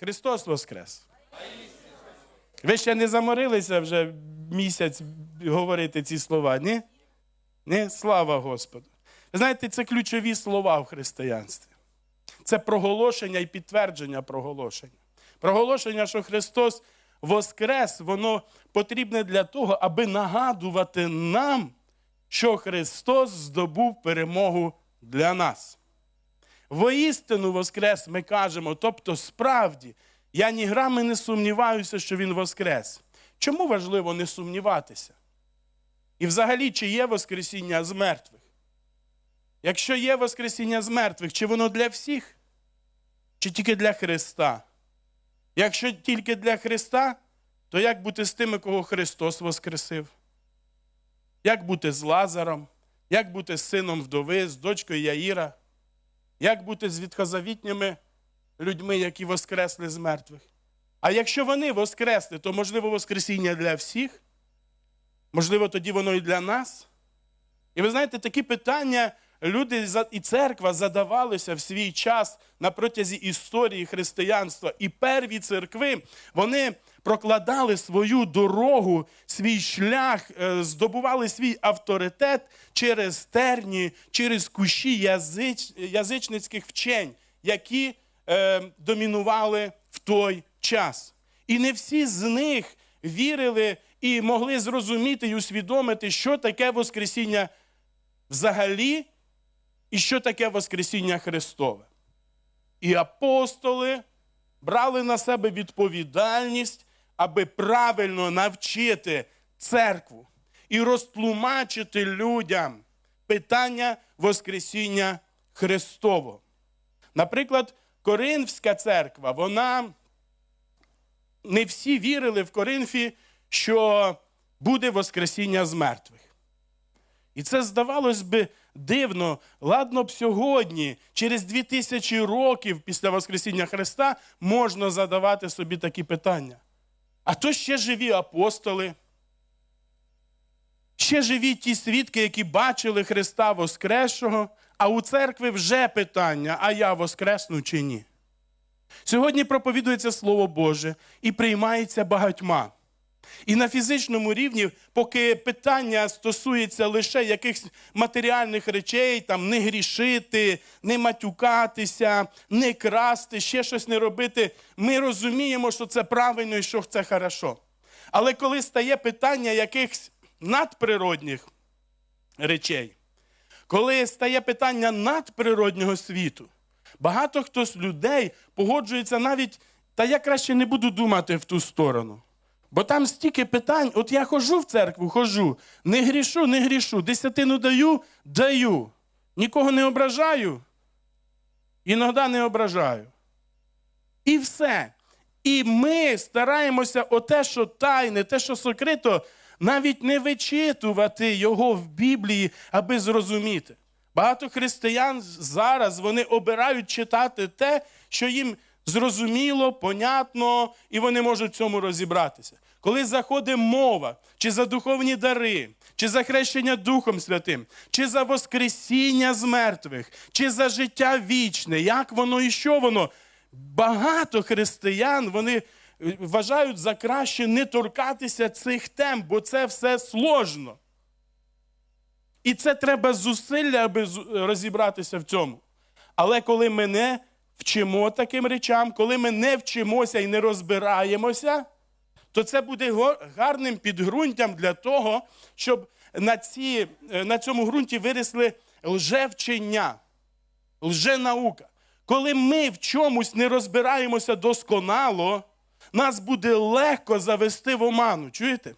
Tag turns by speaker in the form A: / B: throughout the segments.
A: Христос Воскрес! Ви ще не заморилися вже місяць говорити ці слова, ні? Ні? Слава Господу. Ви знаєте, це ключові слова в християнстві. Це проголошення і підтвердження проголошення. Проголошення, що Христос Воскрес, воно потрібне для того, аби нагадувати нам, що Христос здобув перемогу для нас. Воістину Воскрес ми кажемо, тобто справді, я ні грами не сумніваюся, що Він Воскрес. Чому важливо не сумніватися? І взагалі, чи є Воскресіння з мертвих? Якщо є Воскресіння з мертвих, чи воно для всіх, чи тільки для Христа? Якщо тільки для Христа, то як бути з тими, кого Христос Воскресив? Як бути з Лазаром? Як бути з сином вдови, з дочкою Яїра? Як бути з відхозавітніми людьми, які воскресли з мертвих? А якщо вони воскресли, то можливо Воскресіння для всіх? Можливо, тоді воно і для нас? І ви знаєте, такі питання люди і церква задавалися в свій час на протязі історії християнства. І перві церкви вони прокладали свою дорогу, свій шлях, е, здобували свій авторитет через терні, через кущі язич, язичницьких вчень, які е, домінували в той час. І не всі з них вірили і могли зрозуміти і усвідомити, що таке Воскресіння взагалі і що таке Воскресіння Христове. І апостоли брали на себе відповідальність, аби правильно навчити церкву і розтлумачити людям питання Воскресіння Христового. Наприклад, Коринфська церква, вона не всі вірили в Коринфі, що буде Воскресіння з мертвих. І це здавалось би дивно. Ладно б сьогодні, через дві тисячі років після Воскресіння Христа, можна задавати собі такі питання. А то ще живі апостоли, ще живі ті свідки, які бачили Христа Воскресшого, а у церкви вже питання, а я воскресну чи ні. Сьогодні проповідується Слово Боже і приймається багатьма. І на фізичному рівні, поки питання стосується лише якихось матеріальних речей, там не грішити, не матюкатися, не красти, ще щось не робити, ми розуміємо, що це правильно і що це хорошо. Але коли стає питання якихось надприродних речей, коли стає питання надприроднього світу, багато хто з людей погоджується навіть, та я краще не буду думати в ту сторону. Бо там стільки питань, от я хожу в церкву, хожу, не грішу, не грішу, десятину даю, даю. Нікого не ображаю, іноді не ображаю. І все. І ми стараємося оте, що тайне, те, що сокрито, навіть не вичитувати його в Біблії, аби зрозуміти. Багато християн зараз вони обирають читати те, що їм зрозуміло, понятно, і вони можуть в цьому розібратися. Коли заходить мова, чи за духовні дари, чи за хрещення Духом Святим, чи за Воскресіння з мертвих, чи за життя вічне, як воно і що воно, багато християн вони е, вважають за краще не торкатися цих тем, бо це все сложно. І це треба зусилля, аби розібратися в цьому. Але коли ми не вчимо таким речам, коли ми не вчимося і не розбираємося, то це буде гарним підґрунтям для того, щоб на, ці, е, на цьому ґрунті виросли лжевчення, лженаука. Коли ми в чомусь не розбираємося досконало, нас буде легко завести в оману. Чуєте?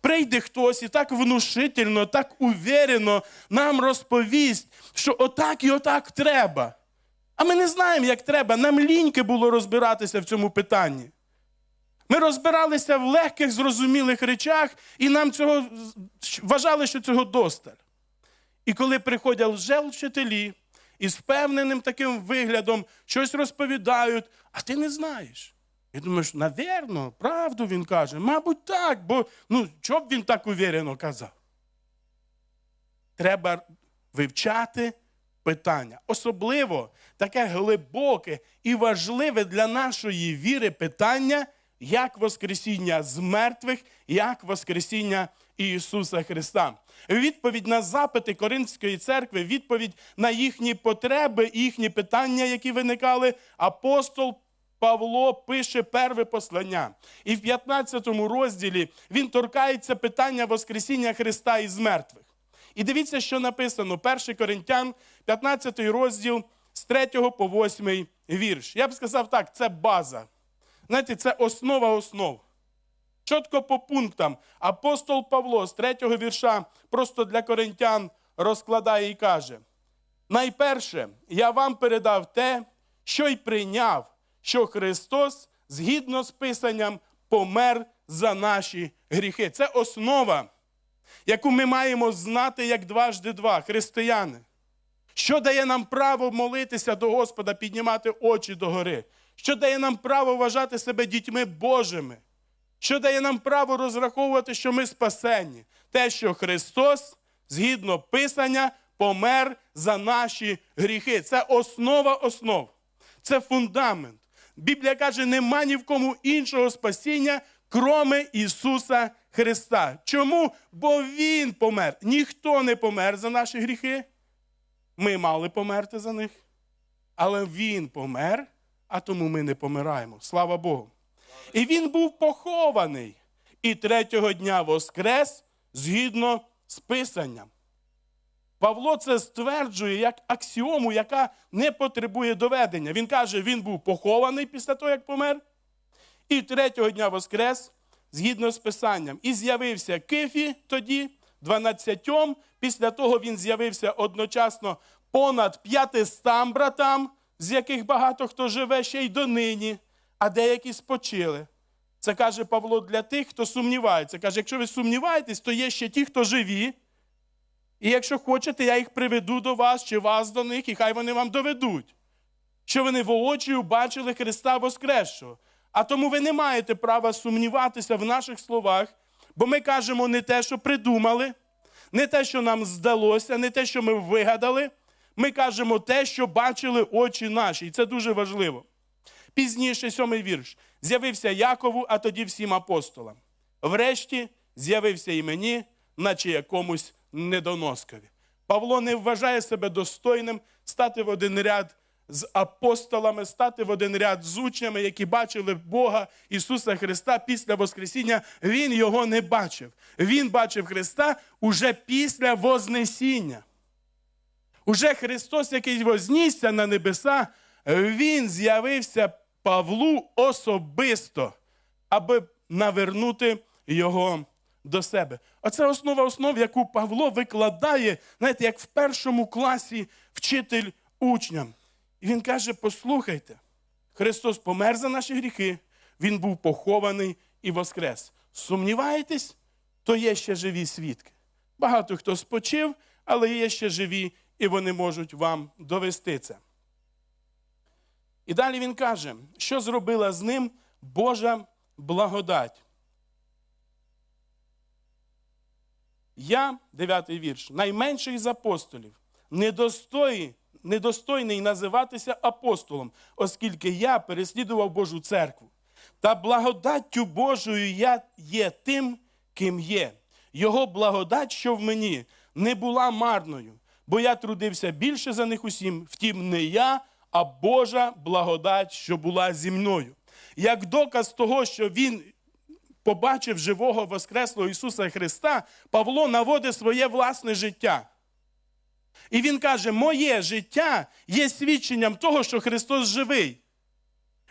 A: Прийде хтось і так внушительно, так уверено нам розповість, що отак і отак треба. А ми не знаємо, як треба. Нам ліньки було розбиратися в цьому питанні. Ми розбиралися в легких, зрозумілих речах, і нам цього вважали, що цього досталь. І коли приходять лжевчителі із впевненим таким виглядом щось розповідають, а ти не знаєш. І думаєш, навірно, правду він каже. Мабуть, так, бо ну, що б він так уверено казав? Треба вивчати, питання. Особливо таке глибоке і важливе для нашої віри питання, як Воскресіння з мертвих, як Воскресіння Ісуса Христа. Відповідь на запити Коринфської церкви, відповідь на їхні потреби, їхні питання, які виникали, апостол Павло пише перше послання. І в 15 розділі він торкається питання Воскресіння Христа із мертвих. І дивіться, що написано: 1 Коринтян, 15 розділ з 3 по 8 вірш. Я б сказав так, це база. Знаєте, це основа основ. Чітко по пунктам апостол Павло з 3 вірша просто для коринтян розкладає і каже: найперше, я вам передав те, що й прийняв, що Христос, згідно з Писанням, помер за наші гріхи. Це основа, яку ми маємо знати як дважди два, християни. Що дає нам право молитися до Господа, піднімати очі догори? Що дає нам право вважати себе дітьми Божими? Що дає нам право розраховувати, що ми спасенні? Те, що Христос, згідно Писання, помер за наші гріхи. Це основа основ, це фундамент. Біблія каже, нема ні в кому іншого спасіння, кроме Ісуса Христа. Чому? Бо Він помер. Ніхто не помер за наші гріхи. Ми мали померти за них. Але Він помер, а тому ми не помираємо. Слава Богу. І він був похований. І третього дня воскрес згідно з Писанням. Павло це стверджує як аксіому, яка не потребує доведення. Він каже, він був похований після того, як помер. І третього дня воскрес згідно з Писанням. І з'явився Кифі тоді, 12. Після того він з'явився одночасно понад 500 братам, з яких багато хто живе ще й донині, а деякі спочили. Це каже Павло для тих, хто сумнівається. Каже, якщо ви сумніваєтесь, то є ще ті, хто живі. І якщо хочете, я їх приведу до вас чи вас до них, і хай вони вам доведуть, що вони воочію бачили Христа Воскресшого. А тому ви не маєте права сумніватися в наших словах, бо ми кажемо не те, що придумали, не те, що нам здалося, не те, що ми вигадали. Ми кажемо те, що бачили очі наші. І це дуже важливо. Пізніше, сьомий вірш, з'явився Якову, а тоді всім апостолам. Врешті з'явився і мені, наче якомусь недоноскові. Павло не вважає себе достойним стати в один ряд з апостолами, стати в один ряд з учнями, які бачили Бога Ісуса Христа після Воскресіння. Він його не бачив. Він бачив Христа уже після Вознесіння. Уже Христос, який вознісся на небеса, Він з'явився Павлу особисто, аби навернути його до себе. Оце основа основ, яку Павло викладає, знаєте, як в першому класі вчитель учням. І він каже: послухайте, Христос помер за наші гріхи, Він був похований і воскрес. Сумніваєтесь, то є ще живі свідки. Багато хто спочив, але є ще живі, і вони можуть вам довести це. І далі він каже, що зробила з ним Божа благодать. Я, дев'ятий вірш, найменший з апостолів, недостойний, недостойний називатися апостолом, оскільки я переслідував Божу церкву. Та благодаттю Божою я є тим, ким є. Його благодать, що в мені, не була марною, бо я трудився більше за них усім, втім, не я, а Божа благодать, що була зі мною. Як доказ того, що він побачив живого Воскреслого Ісуса Христа, Павло наводить своє власне життя. І він каже: моє життя є свідченням того, що Христос живий.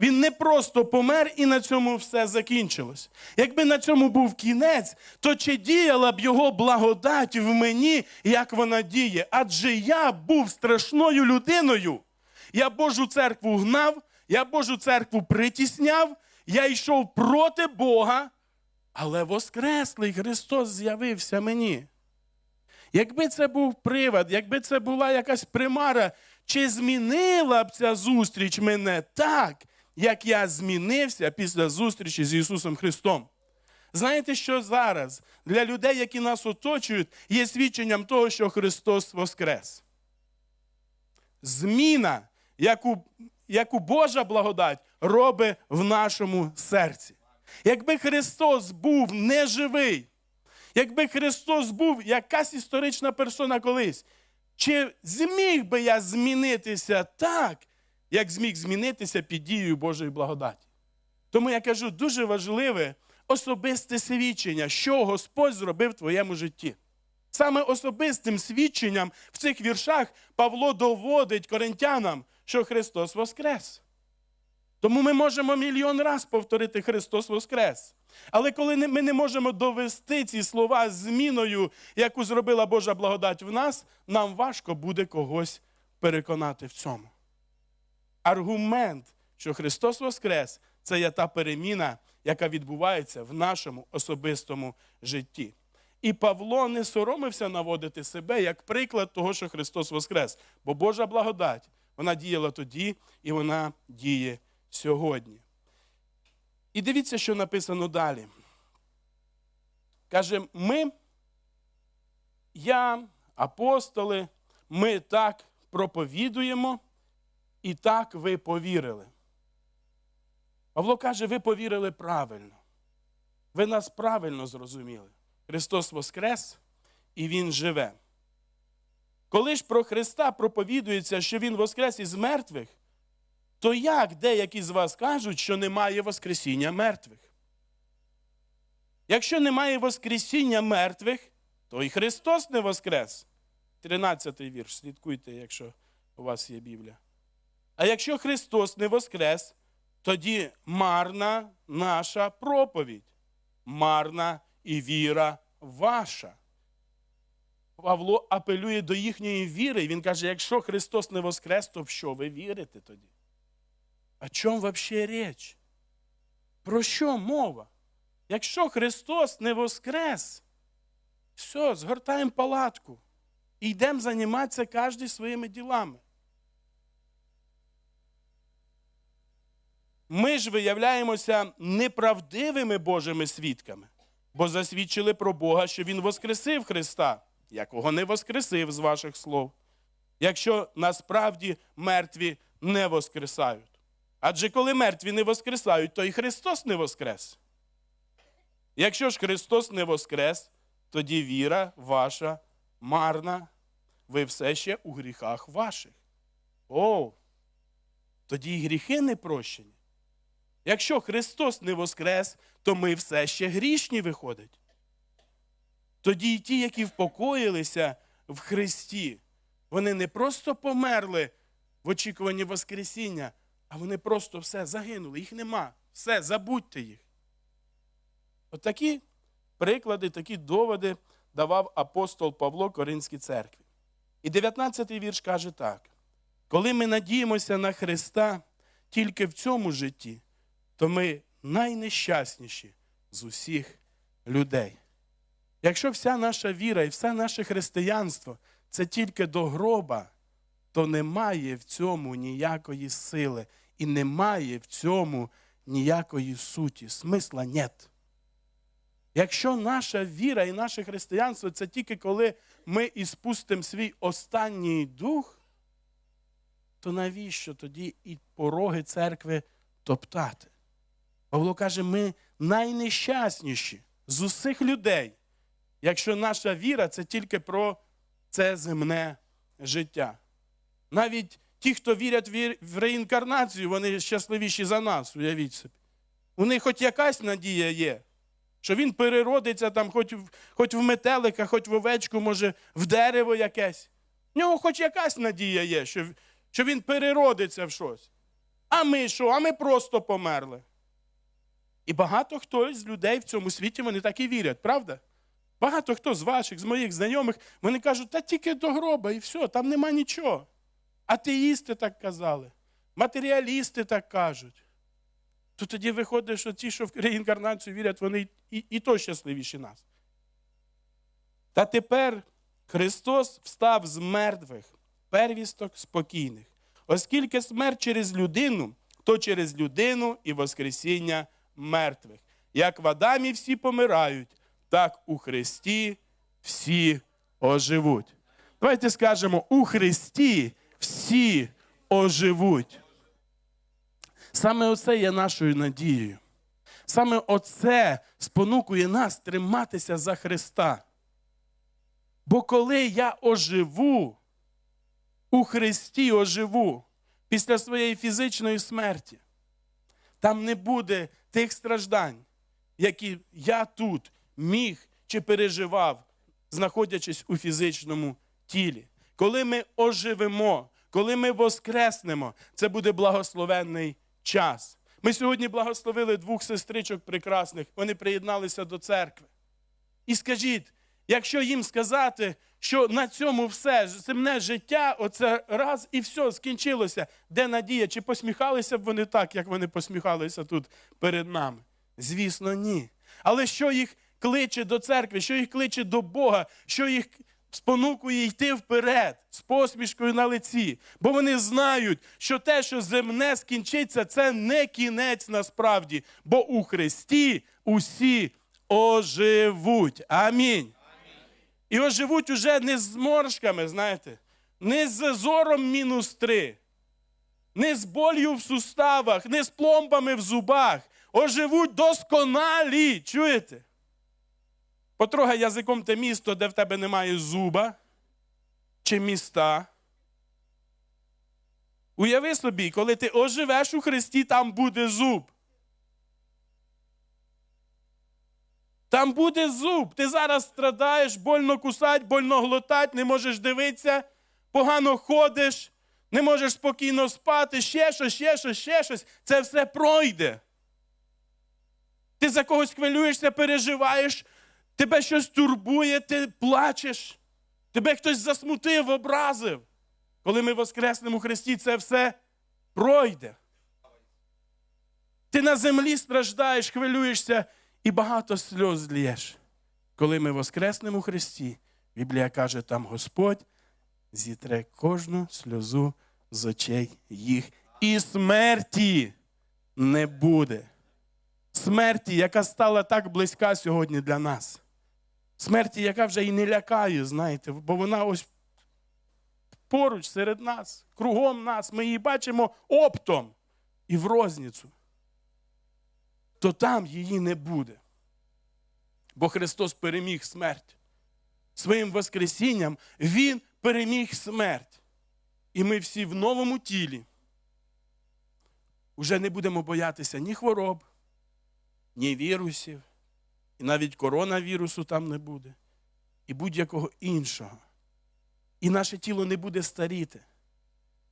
A: Він не просто помер і на цьому все закінчилось. Якби на цьому був кінець, то чи діяла б його благодать в мені, як вона діє? Адже я був страшною людиною. Я Божу церкву гнав, я Божу церкву притісняв, я йшов проти Бога, але Воскреслий Христос з'явився мені. Якби це був привод, якби це була якась примара, чи змінила б ця зустріч мене так, як я змінився після зустрічі з Ісусом Христом? Знаєте, що зараз для людей, які нас оточують, є свідченням того, що Христос Воскрес. зміна, яку, яку Божа благодать робить в нашому серці. Якби Христос був неживий, якби Христос був якась історична персона колись, чи зміг би я змінитися так, як зміг змінитися під дією Божої благодаті? Тому я кажу, дуже важливе особисте свідчення, що Господь зробив в твоєму житті. Саме особистим свідченням в цих віршах Павло доводить коринтянам, що Христос Воскрес. Тому ми можемо мільйон раз повторити Христос Воскрес. Але коли ми не можемо довести ці слова зміною, яку зробила Божа благодать в нас, нам важко буде когось переконати в цьому. Аргумент, що Христос Воскрес це є та переміна, яка відбувається в нашому особистому житті. І Павло не соромився наводити себе як приклад того, що Христос Воскрес. Бо Божа благодать, вона діяла тоді і вона діє сьогодні. І дивіться, що написано далі. Каже, ми, я, апостоли, ми так проповідуємо, і так ви повірили. Павло каже, ви повірили правильно. Ви нас правильно зрозуміли. Христос Воскрес і Він живе. Коли ж про Христа проповідується, що Він Воскрес із мертвих, то як деякі з вас кажуть, що немає Воскресіння мертвих? Якщо немає Воскресіння мертвих, то і Христос не Воскрес. 13-й вірш, слідкуйте, якщо у вас є Біблія. А якщо Христос не Воскрес, тоді марна наша проповідь, марна і віра ваша. Павло апелює до їхньої віри. Він каже: якщо Христос не воскрес, то в що ви вірите тоді? О чому взагалі річ? Про що мова? Якщо Христос не воскрес, все, згортаємо палатку і йдемо займатися кожен своїми ділами. Ми ж виявляємося неправдивими Божими свідками, бо засвідчили про Бога, що Він воскресив Христа, якого не воскресив з ваших слов, якщо насправді мертві не воскресають. Адже коли мертві не воскресають, то і Христос не воскрес. Якщо ж Христос не воскрес, тоді віра ваша марна, ви все ще у гріхах ваших. О, тоді і гріхи не прощені. Якщо Христос не воскрес, то ми все ще грішні виходить. Тоді й ті, які впокоїлися в Христі, вони не просто померли в очікуванні Воскресіння, а вони просто все загинули. Їх нема. Все, забудьте їх. Отакі приклади, такі доводи давав апостол Павло Коринській церкві. І 19-й вірш каже так: коли ми надіємося на Христа тільки в цьому житті, то ми найнещасніші з усіх людей. Якщо вся наша віра і все наше християнство це тільки до гроба, то немає в цьому ніякої сили і немає в цьому ніякої суті. Смисла нет. Якщо наша віра і наше християнство це тільки коли ми іспустимо свій останній дух, то навіщо тоді і пороги церкви топтати? Павло каже, ми найнещасніші з усіх людей, якщо наша віра це тільки про це земне життя. Навіть ті, хто вірять в реінкарнацію, вони щасливіші за нас, уявіть собі. У них хоч якась надія є, що він переродиться там, хоч хоч в метелика, хоч в овечку, може, в дерево якесь. В нього хоч якась надія є, що, що він переродиться в щось. А ми що? А ми просто померли. І багато хто з людей в цьому світі вони так і вірять, правда? Багато хто з ваших, з моїх знайомих, вони кажуть, та тільки до гроба і все, там нема нічого. Атеїсти так казали, матеріалісти так кажуть. То тоді виходить, що ті, що в реінкарнацію вірять, вони і, і то щасливіші нас. Та тепер Христос встав з мертвих, первісток спокійних. Оскільки смерть через людину, то через людину і Воскресіння мертвих. Як в Адамі всі помирають, так у Христі всі оживуть. Давайте скажемо, у Христі всі оживуть. Саме оце є нашою надією. Саме оце спонукує нас триматися за Христа. Бо коли я оживу, у Христі оживу після своєї фізичної смерті, там не буде тих страждань, які я тут міг чи переживав, знаходячись у фізичному тілі. Коли ми оживемо, коли ми воскреснемо, це буде благословенний час. Ми сьогодні благословили двох сестричок прекрасних, вони приєдналися до церкви. І скажіть, якщо їм сказати, що на цьому все земне життя, оце раз і все скінчилося, де надія? Чи посміхалися б вони так, як вони посміхалися тут перед нами? Звісно, ні. Але що їх кличе до церкви, що їх кличе до Бога, що їх спонукує йти вперед з посмішкою на лиці. Бо вони знають, що те, що земне скінчиться, це не кінець насправді, бо у Христі усі оживуть. Амінь. І оживуть уже не з зморшками, знаєте, не з зором мінус три, не з болью в суставах, не з пломбами в зубах. Оживуть досконалі. Чуєте? Потрогай язиком те місто, де в тебе немає зуба чи міста. Уяви собі, коли ти оживеш у Христі, там буде зуб. Там буде зуб. Ти зараз страдаєш, больно кусать, больно глотать, не можеш дивитися, погано ходиш, не можеш спокійно спати, ще щось, ще щось, ще щось. Це все пройде. Ти за когось хвилюєшся, переживаєш, тебе щось турбує, ти плачеш, тебе хтось засмутив, образив. Коли ми воскреснемо у Христі, це все пройде. Ти на землі страждаєш, хвилюєшся і багато сльоз злієш. Коли ми воскреснемо у Христі, Біблія каже, там Господь зітре кожну сльозу з очей їх. І смерті не буде. Смерті, яка стала так близька сьогодні для нас. Смерті, яка вже і не лякає, знаєте, бо вона ось поруч серед нас, кругом нас. Ми її бачимо оптом і в розніцю. То там її не буде. Бо Христос переміг смерть. Своїм Воскресінням Він переміг смерть. І ми всі в новому тілі вже не будемо боятися ні хвороб, ні вірусів, і навіть коронавірусу там не буде, і будь-якого іншого. І наше тіло не буде старіти.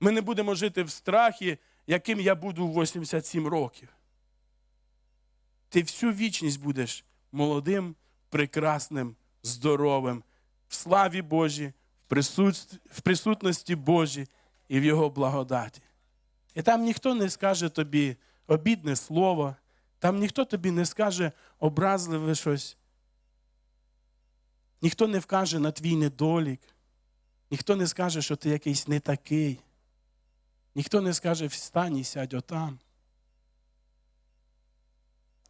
A: Ми не будемо жити в страхі, яким я буду в 87 років. Ти всю вічність будеш молодим, прекрасним, здоровим, в славі Божій, в, присут... в присутності Божій і в Його благодаті. І там ніхто не скаже тобі обідне слово, там ніхто тобі не скаже образливе щось. Ніхто не вкаже на твій недолік, ніхто не скаже, що ти якийсь не такий. Ніхто не скаже встань і сядь отам.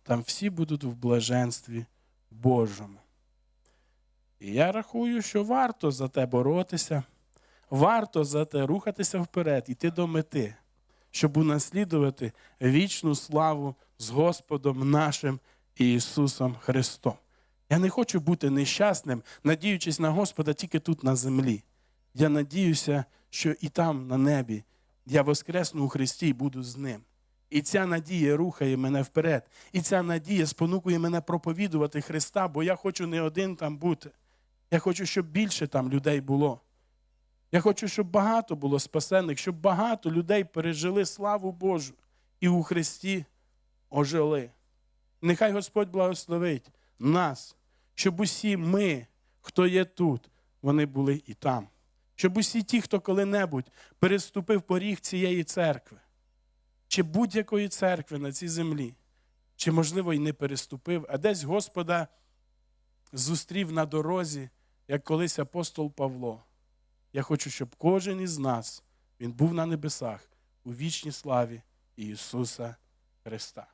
A: Там всі будуть в блаженстві Божому. І я рахую, що варто за те боротися, варто за те рухатися вперед, іти до мети, щоб унаслідувати вічну славу з Господом нашим Ісусом Христом. Я не хочу бути нещасним, надіючись на Господа тільки тут на землі. Я надіюся, що і там, на небі, я воскресну у Христі і буду з Ним. І ця надія рухає мене вперед. І ця надія спонукує мене проповідувати Христа, бо я хочу не один там бути. Я хочу, щоб більше там людей було. Я хочу, щоб багато було спасених, щоб багато людей пережили славу Божу і у Христі ожили. Нехай Господь благословить нас, щоб усі ми, хто є тут, вони були і там. Щоб усі ті, хто коли-небудь переступив поріг цієї церкви, чи будь-якої церкви на цій землі, чи, можливо, й не переступив, а десь Господа зустрів на дорозі, як колись апостол Павло. Я хочу, щоб кожен із нас він був на небесах у вічній славі Ісуса Христа.